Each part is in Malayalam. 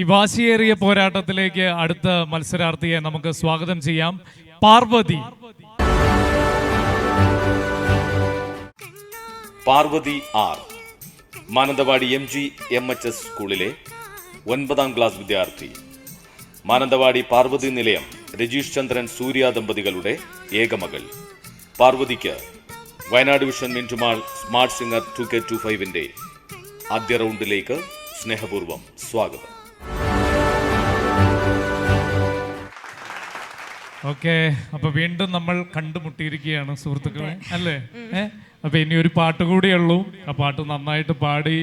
ഈ വാശിയേറിയ പോരാട്ടത്തിലേക്ക് അടുത്ത മത്സരാർത്ഥിയെ നമുക്ക് സ്വാഗതം ചെയ്യാം. Parvathy Parvathy R. Mananthavady M G M H S സ്കൂളിലെ ഒൻപതാം ക്ലാസ് വിദ്യാർത്ഥി. മാനന്തവാടി പാർവതി നിലയം രജീഷ് ചന്ദ്രൻ സൂര്യ ദമ്പതികളുടെ ഏകമകൾ. പാർവതിക്ക് Wayanad vision മിന്റുമാൾ smart singer two K two ഫൈവിന്റെ ആദ്യ റൗണ്ടിലേക്ക് സ്നേഹപൂർവം സ്വാഗതം. ഓക്കെ അപ്പൊ വീണ്ടും നമ്മൾ കണ്ടുമുട്ടിയിരിക്കുകയാണ് സുഹൃത്തുക്കളെ. അല്ലേ? അപ്പൊ ഇനി ഒരു പാട്ട് കൂടിയുള്ളൂ ആ പാട്ട് നന്നായിട്ട് പാടി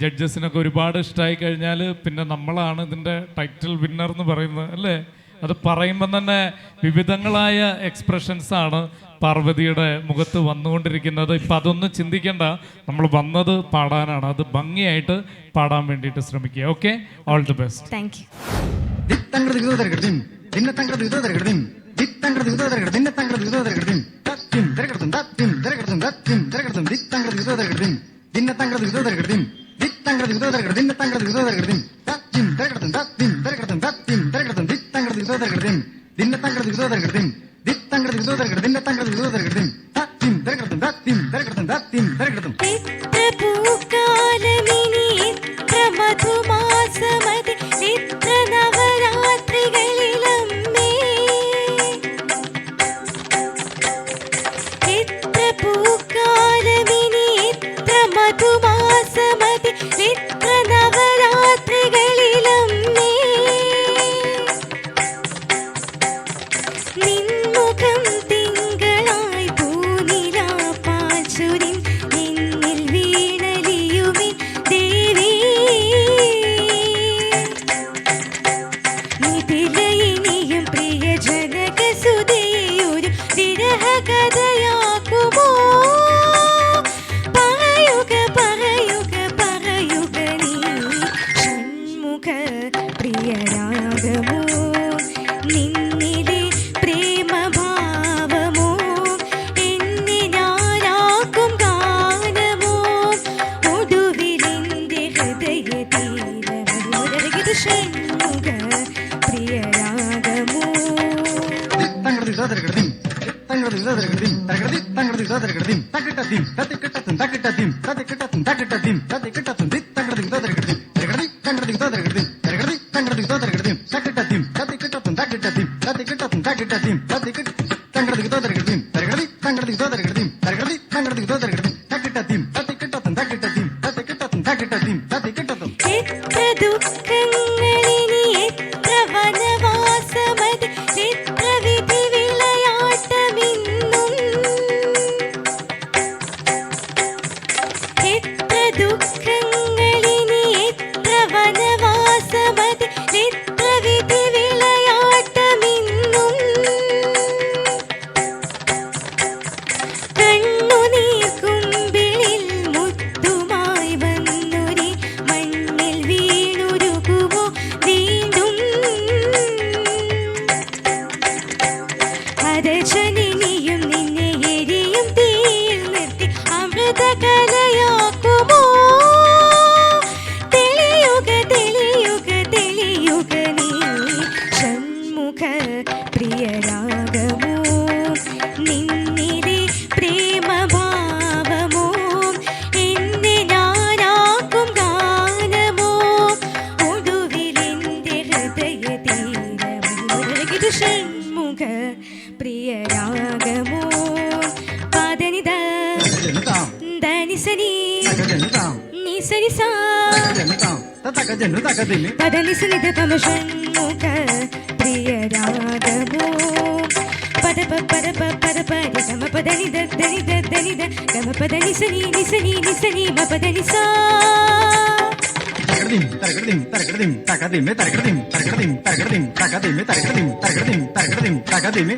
ജഡ്ജസിനൊക്കെ ഒരുപാട് ഇഷ്ടമായി കഴിഞ്ഞാൽ പിന്നെ നമ്മളാണ് ഇതിന്റെ ടൈറ്റിൽ വിന്നർ എന്ന് പറയുന്നത് അല്ലേ? അത് പറയുമ്പോൾ തന്നെ വിവിധങ്ങളായ എക്സ്പ്രഷൻസ് ആണ് പാർവതിയുടെ മുഖത്ത് വന്നുകൊണ്ടിരിക്കുന്നത്. ഇപ്പം അതൊന്നും ചിന്തിക്കേണ്ട. നമ്മൾ വന്നത് പാടാനാണ്. അത് ഭംഗിയായിട്ട് പാടാൻ വേണ്ടിയിട്ട് ശ്രമിക്കുക. Okay all the best thank you ദരകടതും തത്തിം ദരകടതും തത്തിം ദരകടതും ദിത്തങ്കടത് വിതോദരകടതിം ദിന്നത്തങ്കടത് വിതോദരകടതിം ദിത്തങ്കടത് വിതോദരകട ദിന്നത്തങ്കടത് വിതോദരകടതിം തത്തിം ദരകടതും തത്തിം ദരകടതും തത്തിം ദരകടതും ദിത്തങ്കടത് വിതോദരകടതിം ദിന്നത്തങ്കടത് വിതോദരകടതിം ദിത്തങ്കടത് വിതോദരകട ദിന്നത്തങ്കടത് വിതോദരകടതിം തത്തിം ദരകടതും തത്തിം ദരകടതും തത്തിം ദരകടതും എത്ര പൂക്കാലമിനി എത്ര മധുമാസമതി എത്ര നവരാത്രികളിലമ്മേ That it that's him, that it that's him, that it that's him, that it that's him, that it that's him, that it that's him, that it ಏನು ತಗದಿಲ್ಲಿ ಬದಲಿಸಲಿದ ತಮ ಷಣ್ಮುಖ ಪ್ರಿಯರಾಗವೋ ಪದ ಪ ಪದ ಪ ಪದ ಪ ಗಮ ಪದ ನಿದ ದನಿದ ದನಿದ ಗಮ ಪದ ನಿಸನಿ ನಿಸನಿ ನಿಸನಿ ಮ ಪದ ನಿಸ తరగడిం తరగడిం తరగడిం తగదిమే తరగడిం తరగడిం తరగడిం తగదిమే తరగడిం తరగడిం తరగడిం తగదిమే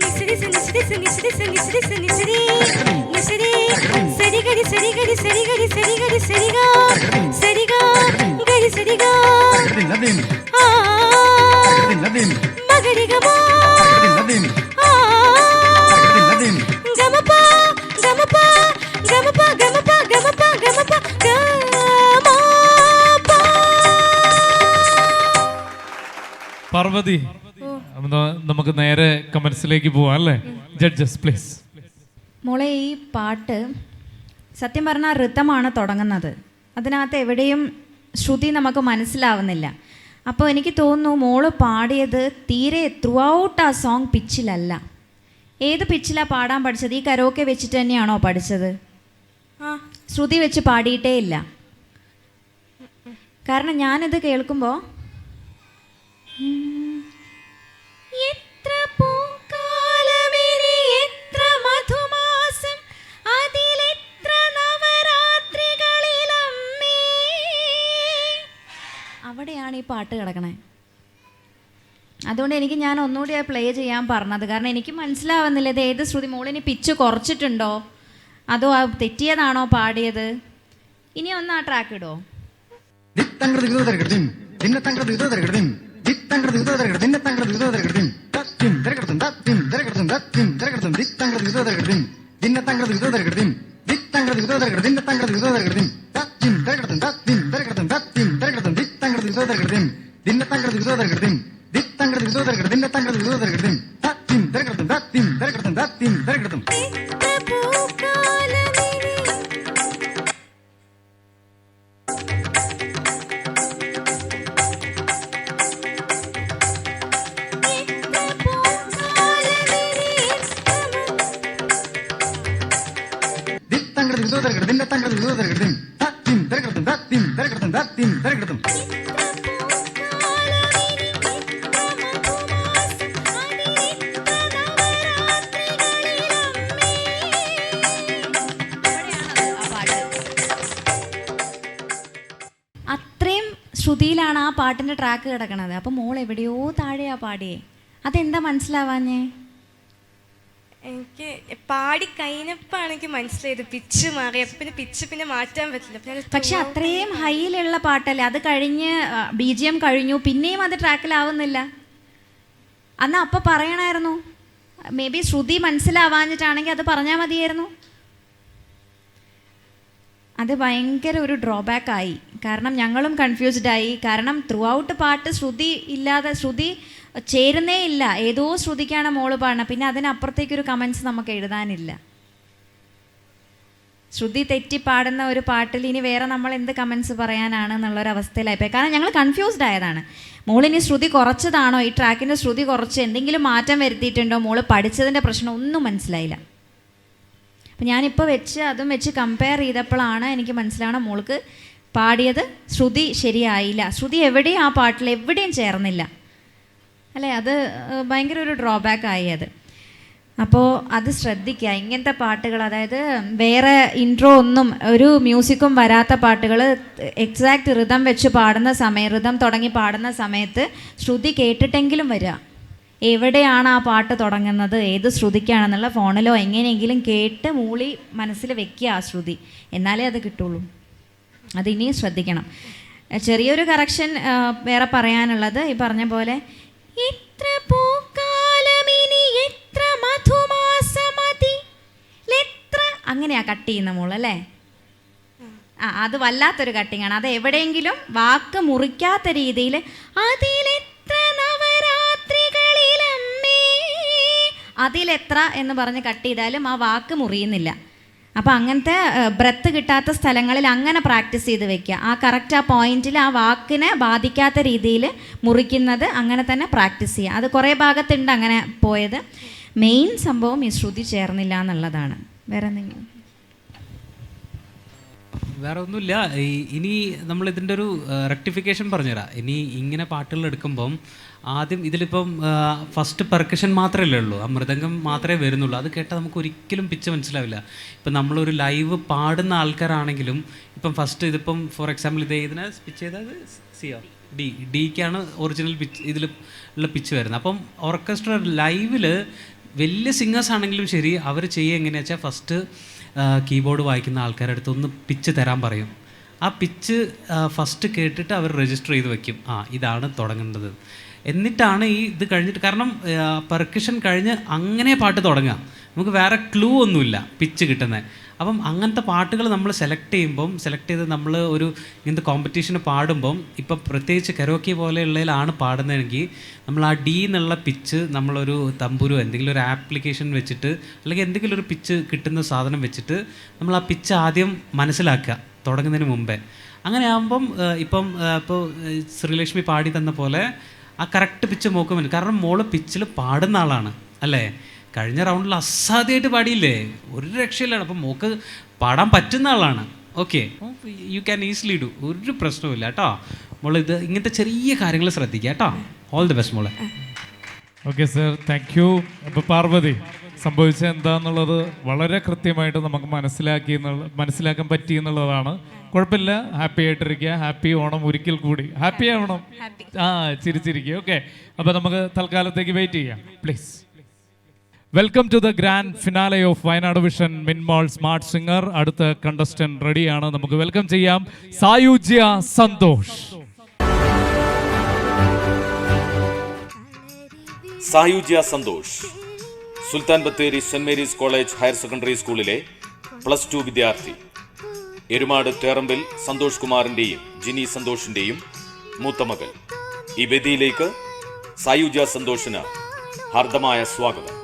నిసిరిసి నిసిరిసి నిసిరిసి నిసిరిసి నిసిరి గరి సరి గరి సరి గరి సరిగా సరిగా గరి సరిగా మగడిగా గమపా గమపా గమపా గమపా గమపా గమపా പാർവതി നമുക്ക് നേരെ കമന്റ്സിലേക്ക് പോവാം അല്ലേ ജഡ്ജസ് പ്ലീസ് മോളെ ഈ പാട്ട് സത്യം പറഞ്ഞാൽ ഋതമാണ് തുടങ്ങുന്നത്. അതിനകത്ത് എവിടെയും ശ്രുതി നമുക്ക് മനസ്സിലാവുന്നില്ല. അപ്പോൾ എനിക്ക് തോന്നുന്നു മോൾ പാടിയത് തീരെ ത്രൂ ഔട്ട് ആ സോങ് പിച്ചിലല്ല ഏത് പിച്ചിലാണ് പാടാൻ പഠിച്ചത്? ഈ കരോക്കെ വെച്ചിട്ട് തന്നെയാണോ പഠിച്ചത്? ആ. ശ്രുതി വെച്ച് പാടിയിട്ടേ ഇല്ല. കാരണം ഞാനിത് കേൾക്കുമ്പോൾ ഈ പാട്ട് കിടക്കണേ. അതുകൊണ്ട് എനിക്ക് ഞാൻ ഒന്നുകൂടി പ്ലേ ചെയ്യാൻ പറഞ്ഞത്. കാരണം എനിക്ക് മനസ്സിലാവുന്നില്ല ഇത് ഏത് ശ്രുതി. മോളിനി പിച്ച് കുറച്ചിട്ടുണ്ടോ? അതോ തെറ്റിയതാണോ പാടിയത്? ഇനി ഒന്ന് ആ ട്രാക്ക് ഇടോ. ദിത്തങ്കട ദിഗോദരകടതിം விசோதர்கிருதின் தின்னத்தங்கிறது விசோதர்கிருதின் தித்தங்கிறது விசோதர்கிருதின் தின்னத்தங்கிறது விசோதர்கிருதின் தத்தின் திரகிருதும் தத்தின் திரகிருதும் தத்தின் திரகிருதும் ട്രാക്ക് കിടക്കണത്. അപ്പം മോൾ എവിടെയോ താഴെയാ പാടിയേ. അതെന്താ മനസ്സിലാവാഞ്ഞേ? എനിക്ക് പാടി കഴിഞ്ഞപ്പോഴാണ് എനിക്ക് മനസ്സിലായത് പിച്ച് മാറി. അപ്പൊ പിന്നെ പിച്ച് പിന്നെ മാറ്റാൻ പറ്റില്ല. പക്ഷെ അത്രയും ഹൈയിലുള്ള പാട്ടല്ലേ. അത് കഴിഞ്ഞ് ബി ജി എം കഴിഞ്ഞു. പിന്നെയും അത് ട്രാക്കിലാവുന്നില്ല അന്ന് അപ്പം പറയണമായിരുന്നു മേ ബി ശ്രുതി മനസ്സിലാവാഞ്ഞിട്ടാണെങ്കിൽ അത് പറഞ്ഞാൽ മതിയായിരുന്നു. അത് ഭയങ്കര ഒരു ഡ്രോബാക്ക് ആയി. കാരണം ഞങ്ങളും കൺഫ്യൂസ്ഡ് ആയി. കാരണം ത്രൂ ഔട്ട് പാട്ട് ശ്രുതി ഇല്ലാതെ ശ്രുതി ചേരുന്നേ ഇല്ല. ഏതോ ശ്രുതിക്കാണ് മോൾ പാടുന്നത്. പിന്നെ അതിനപ്പുറത്തേക്കൊരു കമൻസ് നമുക്ക് എഴുതാനില്ല. ശ്രുതി തെറ്റി പാടുന്ന ഒരു പാട്ടിൽ ഇനി വേറെ നമ്മൾ എന്ത് കമൻസ് പറയാനാണ് എന്നുള്ളൊരവസ്ഥയിലായിപ്പോയി കാരണം ഞങ്ങൾ കൺഫ്യൂസ്ഡ് ആയതാണ്. മോളിനി ശ്രുതി കുറച്ചതാണോ? ഈ ട്രാക്കിന്റെ ശ്രുതി കുറച്ച് എന്തെങ്കിലും മാറ്റം വരുത്തിയിട്ടുണ്ടോ? മോൾ പഠിച്ചതിന്റെ പ്രശ്നം ഒന്നും മനസ്സിലായില്ല. അപ്പം ഞാനിപ്പോൾ വെച്ച് അതും വെച്ച് കമ്പയർ ചെയ്തപ്പോഴാണ് എനിക്ക് മനസ്സിലാവണം മോൾക്ക് പാടിയത് ശ്രുതി ശരിയായില്ല. ശ്രുതി എവിടെയും ആ പാട്ടിൽ എവിടെയും ചേർന്നില്ല. അല്ലേ? അത് ഭയങ്കര ഒരു ഡ്രോബാക്ക് ആയി അത്. അപ്പോൾ അത് ശ്രദ്ധിക്കുക. ഇങ്ങനത്തെ പാട്ടുകൾ അതായത് വേറെ ഇൻട്രോ ഒന്നും ഒരു മ്യൂസിക്കും വരാത്ത പാട്ടുകൾ എക്സാക്ട് ഋതം വെച്ച് പാടുന്ന സമയം ഋതം തുടങ്ങി പാടുന്ന സമയത്ത് ശ്രുതി കേട്ടിട്ടെങ്കിലും വരിക. എവിടെയാണ് ആ പാട്ട് തുടങ്ങുന്നത്? ഏത് ശ്രുതിക്കാണെന്നുള്ള ഫോണിലോ എങ്ങനെയെങ്കിലും കേട്ട് മൂളി മനസ്സിൽ വെക്കുക ആ ശ്രുതി. എന്നാലേ അത് കിട്ടുള്ളൂ. അത് ഇനിയും ശ്രദ്ധിക്കണം. ചെറിയൊരു കറക്ഷൻ വേറെ പറയാനുള്ളത്. ഈ പറഞ്ഞ പോലെ ഇത്ര പൂക്കാലമിനി എത്ര മധുമാസമതി? അങ്ങനെയാ കട്ട് ചെയ്യുന്ന അല്ലേ? ആ അത് വല്ലാത്തൊരു കട്ടിങ്ങാണ് അത് എവിടെയെങ്കിലും വാക്ക് മുറിക്കാത്ത രീതിയിൽ അതിലെത്ര അതിലെത്ര എന്ന് പറഞ്ഞ് കട്ട് ചെയ്താലും ആ വാക്ക് മുറിയുന്നില്ല. അപ്പോൾ അങ്ങനത്തെ ബ്രത്ത് കിട്ടാത്ത സ്ഥലങ്ങളിൽ അങ്ങനെ പ്രാക്ടീസ് ചെയ്ത് വെക്കുക. ആ കറക്റ്റ് ആ പോയിന്റിൽ ആ വാക്കിനെ ബാധിക്കാത്ത രീതിയിൽ മുറിക്കുന്നത് അങ്ങനെ തന്നെ പ്രാക്ടീസ് ചെയ്യുക. അത് കുറേ ഭാഗത്തുണ്ട് അങ്ങനെ പോയത്. മെയിൻ സംഭവം ഈ ശ്രുതി ചേർന്നില്ല എന്നുള്ളതാണ്. വേറെ എന്തെങ്കിലും വേറെ ഒന്നുമില്ല ഇനി നമ്മൾ ഇതിന്റെ ഒരു റെക്ടിഫിക്കേഷൻ പറഞ്ഞുതരാം. ഇനി ഇങ്ങനെ പാട്ടുകൾ എടുക്കുമ്പം ആദ്യം ഇതിലിപ്പം ഫസ്റ്റ് പെർക്കഷൻ മാത്രമല്ലേ ഉള്ളൂ. ആ മൃദംഗം മാത്രമേ വരുന്നുള്ളൂ. അത് കേട്ടാൽ നമുക്ക് ഒരിക്കലും പിച്ച് മനസ്സിലാവില്ല. ഇപ്പം നമ്മളൊരു ലൈവ് പാടുന്ന ആൾക്കാരാണെങ്കിലും ഇപ്പം ഫസ്റ്റ് ഇതിപ്പം ഫോർ എക്സാമ്പിൾ ഇത് ഇതിനെ പിച്ച് ചെയ്തത്? സിയോ ഡി ഡിക്കാണ് ഒറിജിനൽ പിച്ച് ഇതിൽ ഉള്ള പിച്ച് വരുന്നത്. അപ്പം ഓർക്കസ്ട്ര ലൈവിൽ വലിയ സിംഗേഴ്സ് ആണെങ്കിലും ശരി അവർ ചെയ്യുക എങ്ങനെയാ വെച്ചാൽ ഫസ്റ്റ് കീബോർഡ് വായിക്കുന്ന ആൾക്കാരുടെ അടുത്ത് ഒന്ന് പിച്ച് തരാൻ പറയും. ആ പിച്ച് ഫസ്റ്റ് കേട്ടിട്ട് അവർ രജിസ്റ്റർ ചെയ്ത് വെക്കും. ആ ഇതാണ് തുടങ്ങേണ്ടത്. എന്നിട്ടാണ് ഈ ഇത് കഴിഞ്ഞിട്ട് കാരണം പെർക്കഷൻ കഴിഞ്ഞ് അങ്ങനെ പാട്ട് തുടങ്ങാം നമുക്ക് വേറെ ക്ലൂ ഒന്നുമില്ല പിച്ച് കിട്ടുന്നത് അപ്പം അങ്ങനത്തെ പാട്ടുകൾ നമ്മൾ സെലക്ട് ചെയ്യുമ്പം സെലക്ട് ചെയ്ത് നമ്മൾ ഒരു ഇങ്ങനത്തെ കോമ്പറ്റീഷന് പാടുമ്പം ഇപ്പം പ്രത്യേകിച്ച് കരോക്കി പോലെയുള്ളതിലാണ് പാടുന്നതെങ്കിൽ നമ്മൾ ആ ഡി എന്നുള്ള പിച്ച് നമ്മളൊരു തമ്പുരു എന്തെങ്കിലും ഒരു ആപ്ലിക്കേഷൻ വെച്ചിട്ട് അല്ലെങ്കിൽ എന്തെങ്കിലും ഒരു പിച്ച് കിട്ടുന്ന സാധനം വെച്ചിട്ട് നമ്മൾ ആ പിച്ച് ആദ്യം മനസ്സിലാക്കുക തുടങ്ങുന്നതിന് മുമ്പേ. അങ്ങനെ ആകുമ്പം ഏഹ്, ഇപ്പം ഇപ്പോൾ ശ്രീലക്ഷ്മി പാടി തന്ന പോലെ ആ കറക്റ്റ് പിച്ച് മോക്ക് കാരണം മോൾ പിച്ചിൽ പാടുന്ന ആളാണ്. അല്ലേ? കഴിഞ്ഞ റൗണ്ടിൽ അസാധ്യമായിട്ട് പാടിയില്ലേ? ഒരു രക്ഷയില്ലാണ് അപ്പം മോക്ക് പാടാൻ പറ്റുന്ന ആളാണ്. Okay you can easily do ഒരു പ്രശ്നവുമില്ല കേട്ടോ. മോൾ ഇത് ഇങ്ങനത്തെ ചെറിയ കാര്യങ്ങൾ ശ്രദ്ധിക്കുക കേട്ടോ. ഓൾ ദി ബെസ്റ്റ് മോളെ. ഓക്കെ സർ താങ്ക് യു അപ്പോൾ പാർവതി സംഭവിച്ചത് എന്താന്നുള്ളത് വളരെ കൃത്യമായിട്ട് നമുക്ക് മനസ്സിലാക്കി മനസ്സിലാക്കാൻ പറ്റി എന്നുള്ളതാണ്. കുഴപ്പമില്ല. ഹാപ്പി ആയിട്ടിരിക്കുക. ഹാപ്പി ഓണം ഒരിക്കൽ കൂടി. ഹാപ്പി ആവണം. ആ ചിരിച്ചിരിക്കുക. ഓക്കെ അപ്പോൾ നമുക്ക് തൽക്കാലത്തേക്ക് വെയിറ്റ് ചെയ്യാം. Please welcome to the grand finale of Wayanad vision മിൻമോൾ smart singer അടുത്ത കണ്ടസ്റ്റന്റ് റെഡിയാണ് നമുക്ക് വെൽക്കം ചെയ്യാം. Sayujya Santhosh. Sayujya Santhosh Sultan Bathery saint Mary's college higher secondary സ്കൂളിലെ പ്ലസ് ടു വിദ്യാർത്ഥി. എരുമാട് തേറമ്പിൽ സന്തോഷ് കുമാറിന്റെയും ജിനി സന്തോഷിന്റെയും മൂത്ത മകൾ. ഈ വേദിയിലേക്ക് സായുജ സന്തോഷിന് ഹാർദമായ സ്വാഗതം.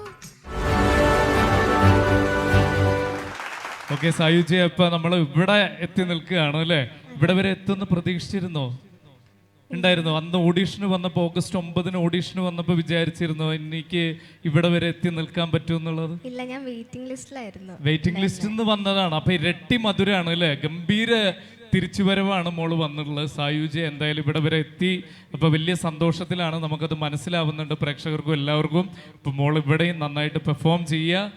ഓക്കെ സായുജ ഇപ്പൊ നമ്മൾ ഇവിടെ എത്തി നിൽക്കുകയാണ് അല്ലേ? ഇവിടെ വരെ എത്തുന്ന പ്രതീക്ഷിച്ചിരുന്നോ? ഉണ്ടായിരുന്നു. അന്ന് ഓഡീഷന് വന്നപ്പോൾ ഓഗസ്റ്റ് ഒമ്പതിന് ഓഡീഷന് വന്നപ്പോൾ വിചാരിച്ചിരുന്നു എനിക്ക് ഇവിടെ വരെ എത്തി നിൽക്കാൻ പറ്റും എന്നുള്ളത്. ഇല്ല ഞാൻ വെയിറ്റിംഗ് ലിസ്റ്റിലായിരുന്നു വെയിറ്റിംഗ് ലിസ്റ്റിൽ നിന്ന് വന്നതാണ്. അപ്പൊ ഇരട്ടി മധുരാണ് അല്ലേ? ഗംഭീര തിരിച്ചുവരവാണ് മോൾ വന്നിട്ടുള്ളത്. സായുജി എന്തായാലും ഇവിടെ വരെ എത്തി. അപ്പൊ വലിയ സന്തോഷത്തിലാണ് നമുക്കത് മനസ്സിലാവുന്നുണ്ട് പ്രേക്ഷകർക്കും എല്ലാവർക്കും. ഇപ്പൊ മോൾ ഇവിടെയും നന്നായിട്ട് പെർഫോം ചെയ്യുക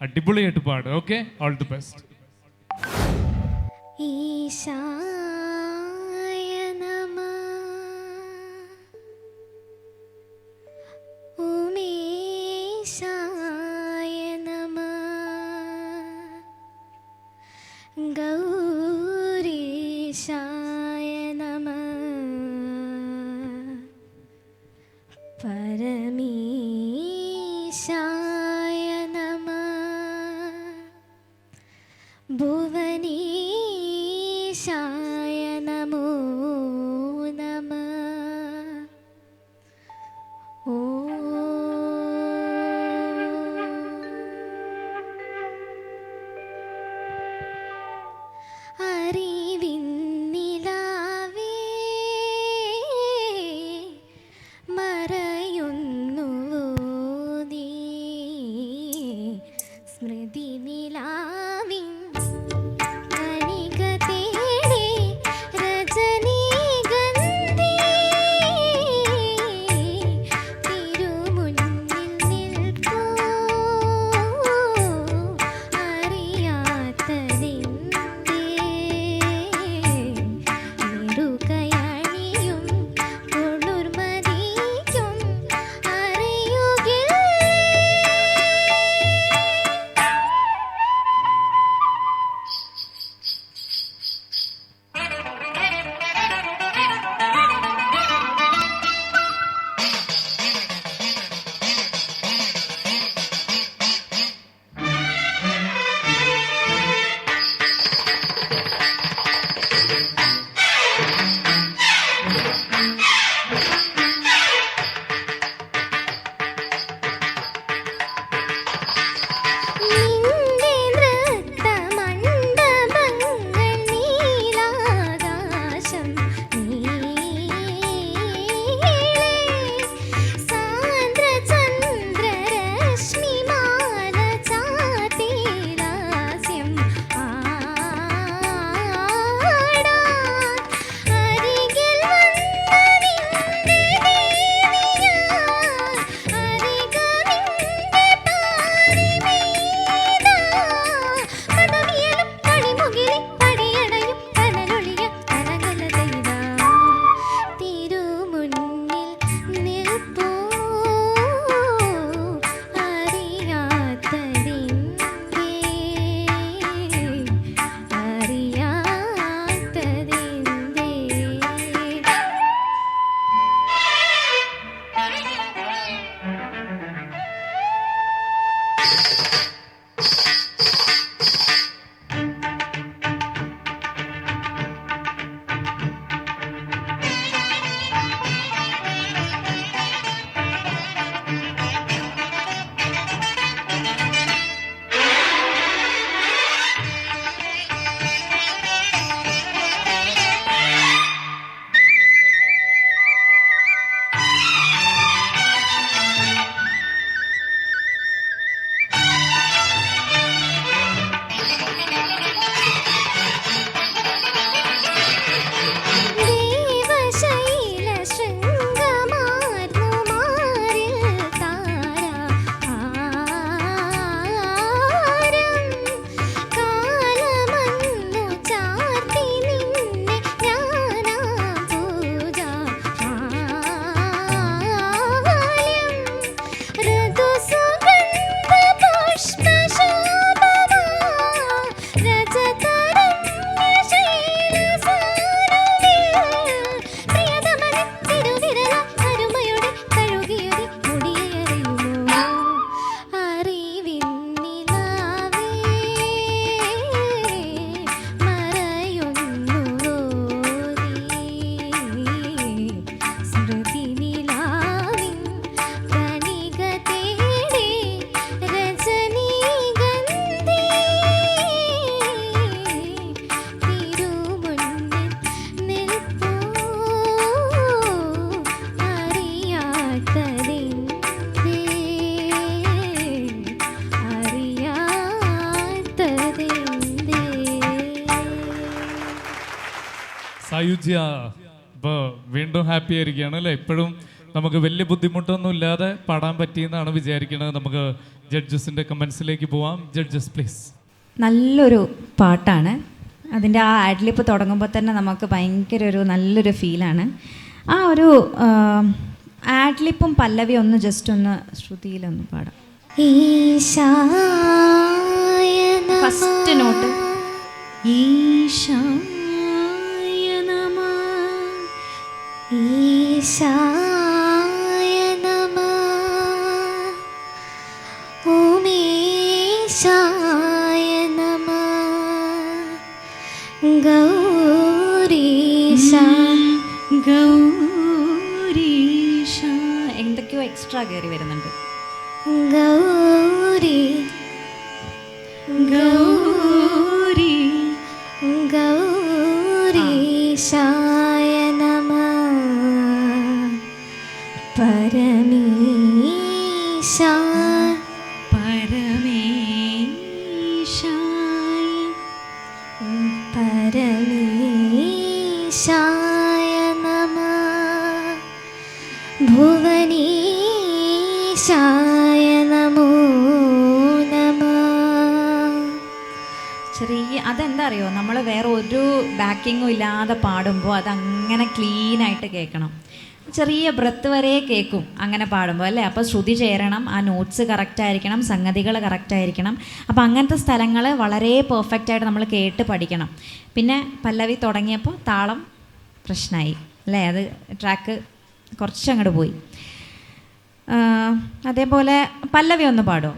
അടിപൊളിയായിട്ട് പാടുക okay all the best ഈശായ പരമീശായ Thank you. Sayujya ഇപ്പോൾ വീണ്ടും ഹാപ്പി ആയിരിക്കുകയാണ് അല്ലേ? ഇപ്പോഴും നമുക്ക് വലിയ ബുദ്ധിമുട്ടൊന്നും ഇല്ലാതെ പാടാൻ പറ്റിയെന്നാണ് വിചാരിക്കുന്നത്. നമുക്ക് ജഡ്ജസിന്റെ കമൻസിലേക്ക് പോവാം. ജഡ്ജസ് പ്ലീസ് നല്ലൊരു പാട്ടാണ്. അതിന്റെ ആ ആഡ്ലിപ്പ് തുടങ്ങുമ്പോൾ തന്നെ നമുക്ക് ഭയങ്കര ഒരു നല്ലൊരു ഫീലാണ് ആ ഒരു ആഡ്ലിപ്പും പല്ലവി ഒന്ന് ജസ്റ്റ് ഒന്ന് ശ്രുതിയിലൊന്ന് പാടാം. ഫസ്റ്റ് നോട്ട് ഈശായ ഈശായ നമഃ. ഉമേശായ നമഃ. ഗൗരീശ ഗൗരീശ എന്തൊക്കെയോ എക്സ്ട്രാ കയറി വരുന്നുണ്ട് ഗൗരി ഗൗരി ചെറിയ അതെന്താ അറിയോ നമ്മൾ വേറെ ഒരു ബാക്കിങ്ങും ഇല്ലാതെ പാടുമ്പോൾ അതങ്ങനെ ക്ലീൻ ആയിട്ട് കേൾക്കണം. ചെറിയ ബ്രത്ത് വരെ കേൾക്കും അങ്ങനെ പാടുമ്പോൾ അല്ലേ? അപ്പോൾ ശ്രുതി ചേരണം ആ നോട്ട്സ് കറക്റ്റ് ആയിരിക്കണം സംഗതികൾ കറക്റ്റ് ആയിരിക്കണം. അപ്പോൾ അങ്ങനത്തെ സ്ഥലങ്ങൾ വളരെ പെർഫെക്റ്റ് ആയിട്ട് നമ്മൾ കേട്ട് പഠിക്കണം. പിന്നെ പല്ലവി തുടങ്ങിയപ്പോൾ താളം പ്രശ്നമായി അല്ലേ? അത് ട്രാക്ക് കുറച്ചങ്ങോട്ട് പോയി. അതേപോലെ പല്ലവി ഒന്ന് പാടുമോ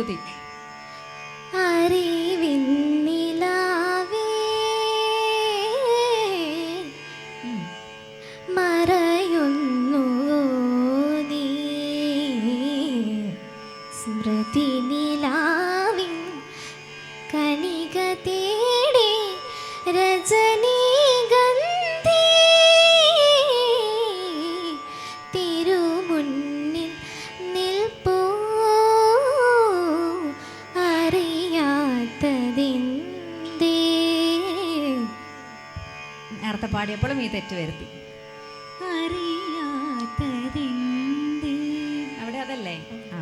ശ്രുതി അറിവിന്നിലാവേ വരുത്തി അവിടെ അതല്ലേ? ആ.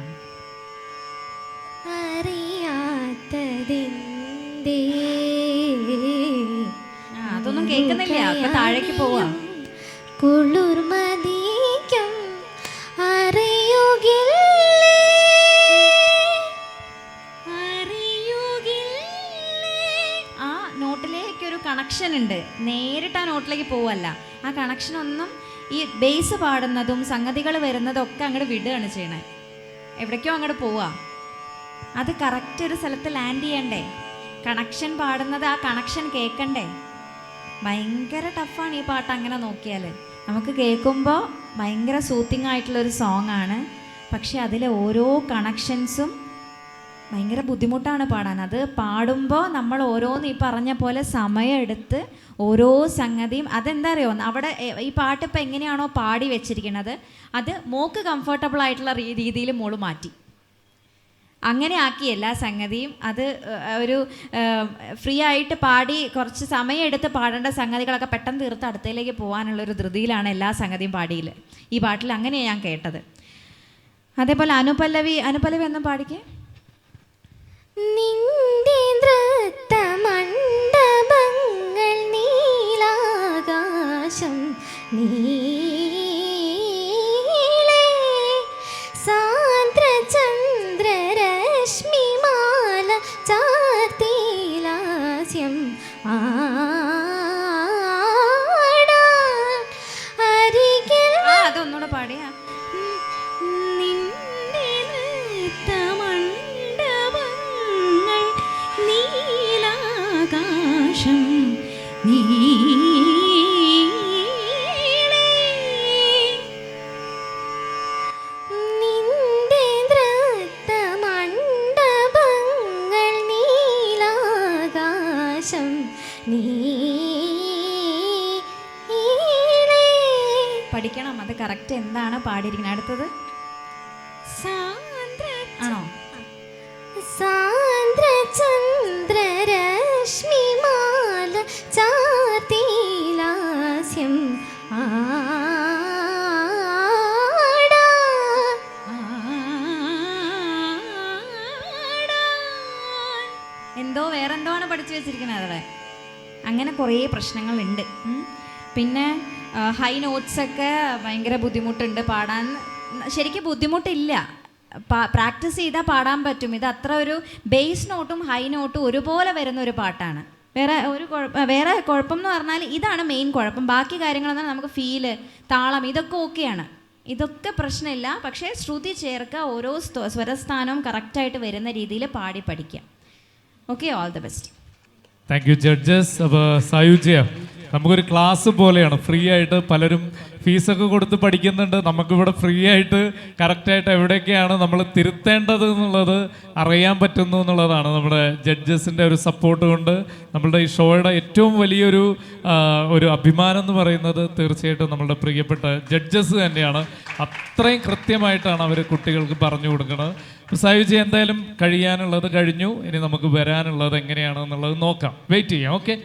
അതൊന്നും കേൾക്കുന്നില്ല. താഴേക്ക് പോവാ. നേരിട്ട് ആ നോട്ടിലേക്ക് പോവല്ല. ആ കണക്ഷൻ ഒന്നും ഈ ബേസ് പാടുന്നതും സംഗതികൾ വരുന്നതും ഒക്കെ അങ്ങോട്ട് വിടുകയാണ് ചെയ്യണേ. എവിടേക്കോ അങ്ങോട്ട് പോവാ. അത് കറക്റ്റ് ഒരു സ്ഥലത്ത് ലാൻഡ് ചെയ്യണ്ടേ. കണക്ഷൻ പാടുന്നത് ആ കണക്ഷൻ കേൾക്കണ്ടേ ഭയങ്കര ടഫാണ് ഈ പാട്ട് അങ്ങനെ നോക്കിയാൽ നമുക്ക് കേൾക്കുമ്പോൾ ഭയങ്കര സൂത്തിങ് ആയിട്ടുള്ളൊരു സോങ് ആണ്. പക്ഷെ അതിലെ ഓരോ കണക്ഷൻസും ഭയങ്കര ബുദ്ധിമുട്ടാണ് പാടാൻ. അത് പാടുമ്പോൾ നമ്മൾ ഓരോന്ന് ഈ പറഞ്ഞ പോലെ സമയമെടുത്ത് ഓരോ സംഗതിയും അതെന്താ അറിയോ? അവിടെ ഈ പാട്ട് ഇപ്പം എങ്ങനെയാണോ പാടി വെച്ചിരിക്കുന്നത് അത് മോക്ക് കംഫർട്ടബിൾ ആയിട്ടുള്ള രീതിയിൽ മോൾ മാറ്റി. അങ്ങനെ ആക്കി എല്ലാ സംഗതിയും. അത് ഒരു ഫ്രീ ആയിട്ട് പാടി കുറച്ച് സമയം എടുത്ത് പാടേണ്ട സംഗതികളൊക്കെ പെട്ടെന്ന് തീർത്ത് അടുത്തയിലേക്ക് പോകാനുള്ള ഒരു ധൃതിയിലാണ് എല്ലാ സംഗതിയും പാടിയിൽ ഈ പാട്ടിൽ അങ്ങനെയാണ് ഞാൻ കേട്ടത്. അതേപോലെ അനുപല്ലവി അനുപല്ലവി എന്നും പാടിക്കേ? നിന്റെ നീലാകാശം നീളേ വെച്ചിരിക്കുന്നത് അവിടെ അങ്ങനെ കുറേ പ്രശ്നങ്ങളുണ്ട്. പിന്നെ ഹൈ നോട്ട്സൊക്കെ ഭയങ്കര ബുദ്ധിമുട്ടുണ്ട് പാടാൻ. ശരിക്കും ബുദ്ധിമുട്ടില്ല. പ്രാക്ടീസ് ചെയ്താൽ പാടാൻ പറ്റും. ഇത് അത്ര ഒരു ബേസ് നോട്ടും ഹൈ നോട്ടും ഒരുപോലെ വരുന്ന ഒരു പാട്ടാണ്. വേറെ ഒരു കുഴപ്പം വേറെ കുഴപ്പം എന്ന് പറഞ്ഞാൽ ഇതാണ് മെയിൻ കുഴപ്പം. ബാക്കി കാര്യങ്ങളെന്നാൽ നമുക്ക് ഫീൽ താളം ഇതൊക്കെ ഓക്കെയാണ് ഇതൊക്കെ പ്രശ്നമില്ല. പക്ഷേ ശ്രുതി ചേർക്കുക ഓരോ സ്വരസ്ഥാനവും കറക്റ്റായിട്ട് വരുന്ന രീതിയിൽ പാടി പഠിക്കുക okay all the best thank you judges അപ്പോൾ സായുജ്യ നമുക്കൊരു ക്ലാസ് പോലെയാണ്. ഫ്രീ ആയിട്ട് പലരും ഫീസൊക്കെ കൊടുത്ത് പഠിക്കുന്നുണ്ട്. നമുക്കിവിടെ ഫ്രീ ആയിട്ട് കറക്റ്റായിട്ട് എവിടെയൊക്കെയാണ് നമ്മൾ തിരുത്തേണ്ടത് എന്നുള്ളത് അറിയാൻ പറ്റുന്നു എന്നുള്ളതാണ്. നമ്മുടെ ജഡ്ജസിന്റെ ഒരു സപ്പോർട്ട് കൊണ്ട് നമ്മളുടെ ഈ ഷോയുടെ ഏറ്റവും വലിയൊരു ഒരു അഭിമാനം എന്ന് പറയുന്നത് തീർച്ചയായിട്ടും നമ്മളുടെ പ്രിയപ്പെട്ട ജഡ്ജസ് തന്നെയാണ്. അത്രയും കൃത്യമായിട്ടാണ് അവർ കുട്ടികൾക്ക് പറഞ്ഞു കൊടുക്കുന്നത്. സായുജി എന്തായാലും കഴിയാനുള്ളത് കഴിഞ്ഞു. ഇനി നമുക്ക് വരാനുള്ളത് എങ്ങനെയാണെന്നുള്ളത് നോക്കാം. വെയിറ്റ് ചെയ്യാം. ഓക്കെ